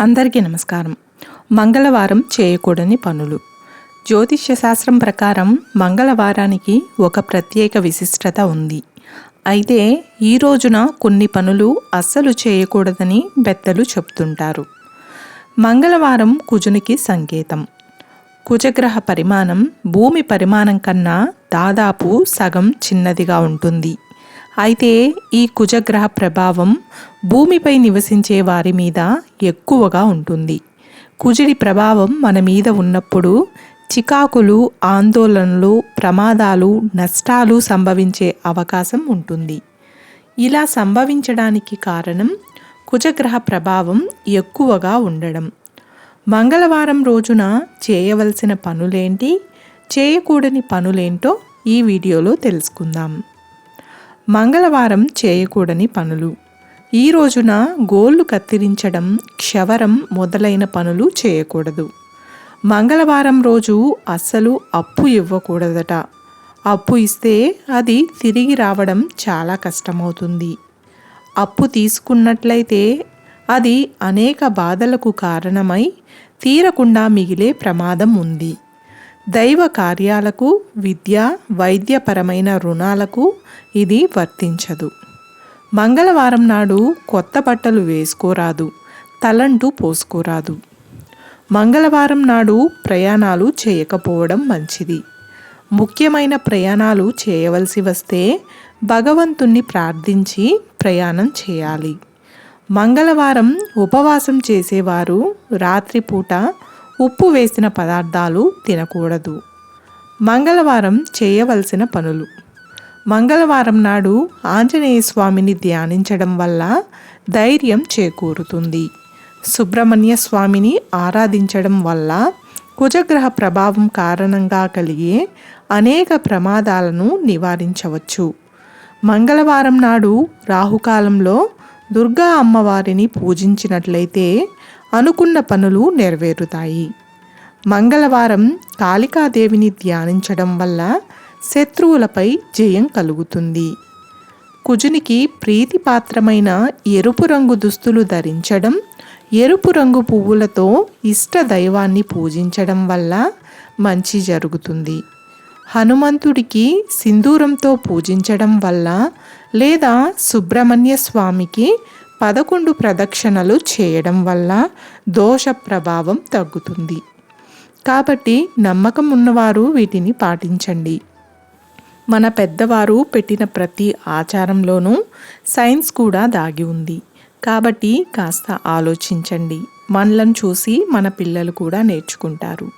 అందరికీ నమస్కారం. మంగళవారం చేయకూడని పనులు. జ్యోతిష్య శాస్త్రం ప్రకారం మంగళవారానికి ఒక ప్రత్యేక విశిష్టత ఉంది. అయితే ఈ రోజున కొన్ని పనులు అస్సలు చేయకూడదని పెద్దలు చెప్తుంటారు. మంగళవారం కుజునికి సంకేతం. కుజగ్రహ పరిమాణం భూమి పరిమాణం కన్నా దాదాపు సగం చిన్నదిగా ఉంటుంది. అయితే ఈ కుజగ్రహ ప్రభావం భూమిపై నివసించే వారి మీద ఎక్కువగా ఉంటుంది. కుజుడి ప్రభావం మన మీద ఉన్నప్పుడు చికాకులు ఆందోళనలు ప్రమాదాలు నష్టాలు సంభవించే అవకాశం ఉంటుంది. ఇలా సంభవించడానికి కారణం కుజగ్రహ ప్రభావం ఎక్కువగా ఉండడం. మంగళవారం రోజున చేయవలసిన పనులేంటి? చేయకూడని పనులేంటో ఈ వీడియోలో తెలుసుకుందాం. మంగళవారం చేయకూడని పనులు. ఈ రోజున గోళ్ళు కత్తిరించడం క్షవరం మొదలైన పనులు చేయకూడదు. మంగళవారం రోజు అస్సలు అప్పు ఇవ్వకూడదట. అప్పు ఇస్తే అది తిరిగి రావడం చాలా కష్టమవుతుంది. అప్పు తీసుకున్నట్లయితే అది అనేక బాధలకు కారణమై తీరకుండా మిగిలే ప్రమాదం ఉంది. దైవ కార్యాలకు విద్య వైద్యపరమైన రుణాలకు ఇది వర్తించదు. మంగళవారం నాడు కొత్త బట్టలు వేసుకోరాదు తలంటూ పోసుకోరాదు. మంగళవారం నాడు ప్రయాణాలు చేయకపోవడం మంచిది. ముఖ్యమైన ప్రయాణాలు చేయవలసి వస్తే భగవంతుణ్ణి ప్రార్థించి ప్రయాణం చేయాలి. మంగళవారం ఉపవాసం చేసేవారు రాత్రిపూట ఉప్పు వేసిన పదార్థాలు తినకూడదు. మంగళవారం చేయవలసిన పనులు. మంగళవారం నాడు ఆంజనేయ స్వామిని ధ్యానించడం వల్ల ధైర్యం చేకూరుతుంది. సుబ్రహ్మణ్య స్వామిని ఆరాధించడం వల్ల కుజగ్రహ ప్రభావం కారణంగా కలిగే అనేక ప్రమాదాలను నివారించవచ్చు. మంగళవారం నాడు రాహుకాలంలో దుర్గా అమ్మవారిని పూజించినట్లయితే అనుకున్న పనులు నెరవేరుతాయి. మంగళవారం కాళికాదేవిని ధ్యానించడం వల్ల శత్రువులపై జయం కలుగుతుంది. కుజునికి ప్రీతిపాత్రమైన ఎరుపు రంగు దుస్తులు ధరించడం ఎరుపు రంగు పువ్వులతో ఇష్ట దైవాన్ని పూజించడం వల్ల మంచి జరుగుతుంది. హనుమంతుడికి సింధూరంతో పూజించడం వల్ల లేదా సుబ్రహ్మణ్య స్వామికి పదకొండు ప్రదక్షిణలు చేయడం వల్ల దోష ప్రభావం తగ్గుతుంది. కాబట్టి నమ్మకం ఉన్నవారు వీటిని పాటించండి. మన పెద్దవారు పెట్టిన ప్రతి ఆచారంలోనూ సైన్స్ కూడా దాగి ఉంది. కాబట్టి కాస్త ఆలోచించండి. మనలను చూసి మన పిల్లలు కూడా నేర్చుకుంటారు.